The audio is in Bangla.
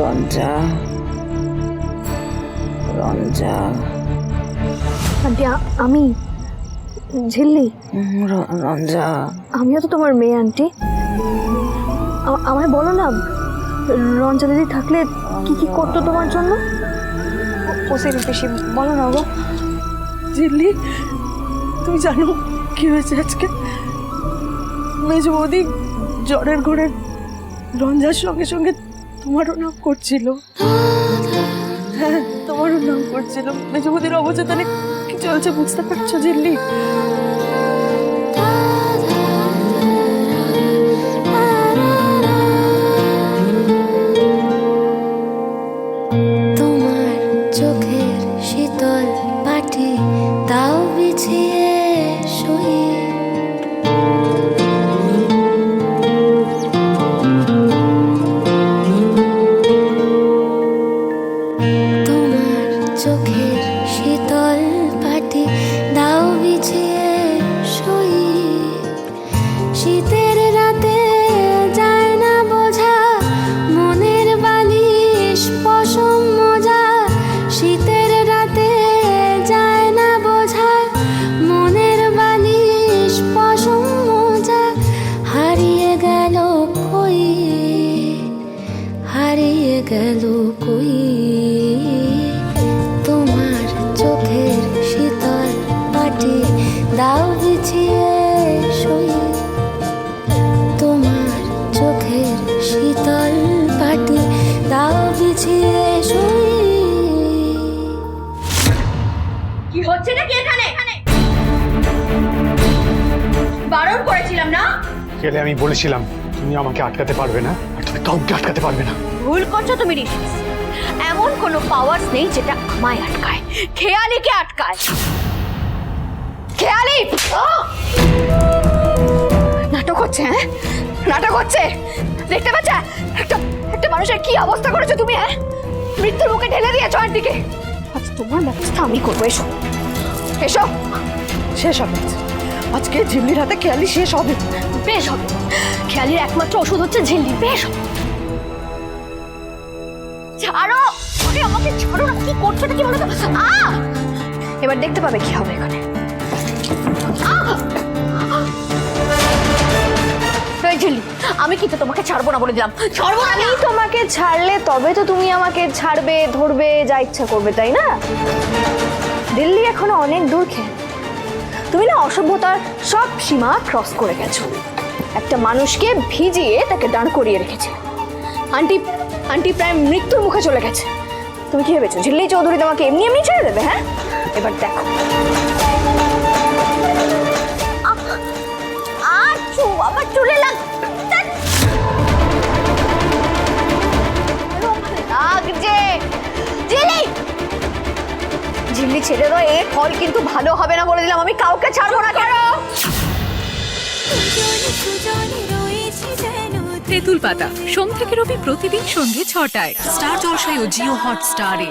রঞ্জা রঞ্জা আন্টি আমি ঝিল্লি। রঞ্জা আমিও তো তোমার মেয়ে আন্টি। আমায় বলো না রঞ্জা দিদি থাকলে কি কি করতো তোমার জন্য? ও সে বেশি বলো না গো। জিল্লি তুমি জানো কি হয়েছে আজকে? মেজ বৌদি জ্বরের ঘরে রঞ্জার সঙ্গে সঙ্গে তোমারও নাম করছিল। হ্যাঁ তোমারও নাম করছিল। মেজবুদির অবচেতনে কি চলছে বুঝতে পারছ জিল্লি? চোখের শীতল পাটি, দাও বিছিয়ে শুই। শীতের রাতে যায় না বোঝা, মনের বালিশ পশম মজা। শীতের রাতে যায় না বোঝা, মনের বালিশ পশম মজা। হারিয়ে গেল কই? হারিয়ে গেল কই? দাও বিছিয়ে শুই তোমার চোখের শীতল পাটি দাও বিছিয়ে শুই কি হচ্ছে নাকি এখানে? বারণ করেছিলাম না? গেলে আমি বলেছিলাম তুমি আমাকে আটকাতে পারবে না আর তুমি কাউকে আটকাতে পারবে না। ভুল করছ তুমি ঋষি। এমন কোনো পাওয়ার নেই যেটা আমায় আটকায়। খেয়ালিকে আটকায়? হচ্ছে হ্যাঁ? নাটক হচ্ছে। দেখতে পাচ্ছ? একটা একটা মানুষের কি অবস্থা করেছ তুমি হ্যাঁ? মৃত্যুর মুখে ঢেলে দিয়েছ আর দিকে আজ তোমার ব্যবস্থা আমি করব এসো। এসো। শেষ হবে। আজকে ঝিল্লির হাতে খেয়ালি শেষ হবে। বেশ হবে। খেয়ালির একমাত্র ওষুধ হচ্ছে ঝিল্লি বেশ হবে। ছাড়ো! আরে আমাকে ছাড়ো না কি করছ কি বলো তো? এবার দেখতে পাবে কি হবে এখানে। আহ! এই আমি কিন্তু তোমাকে ছাড়বো না বলে দিলাম। ছাড়বো না। আমি তোমাকে ছাড়লে তবে তো তুমি আমাকে ছাড়বে, ধরবে, যা ইচ্ছা করবে, তাই না? দিল্লি এখনও অনেক দূর খেয়ে তুমি না অসভ্যতার সব সীমা ক্রস করে গেছো। একটা মানুষকে ভিজিয়ে তাকে দাঁড় করিয়ে রেখেছে। আন্টি আন্টি প্রায় মৃত্যুর মুখে চলে গেছে। তুমি কি ভেবেছো? ঝিল্লি চৌধুরী তোমাকে এমনি এমনি ছেড়ে দেবে হ্যাঁ? এবার দেখো। আচ্ছু আমার চুলে লাগ লাগছে। ঝিল্লি ঝিল্লি ছেড়ে দাও, এর ফল কিন্তু ভালো হবে না বলে দিলাম। আমি কাউকে ছাড়বো না কেন? তেঁতুল পাতা, সোম থেকে রবি প্রতিদিন সন্ধ্যে ছটায়। স্টার জলসায় ও জিও হটস্টারে।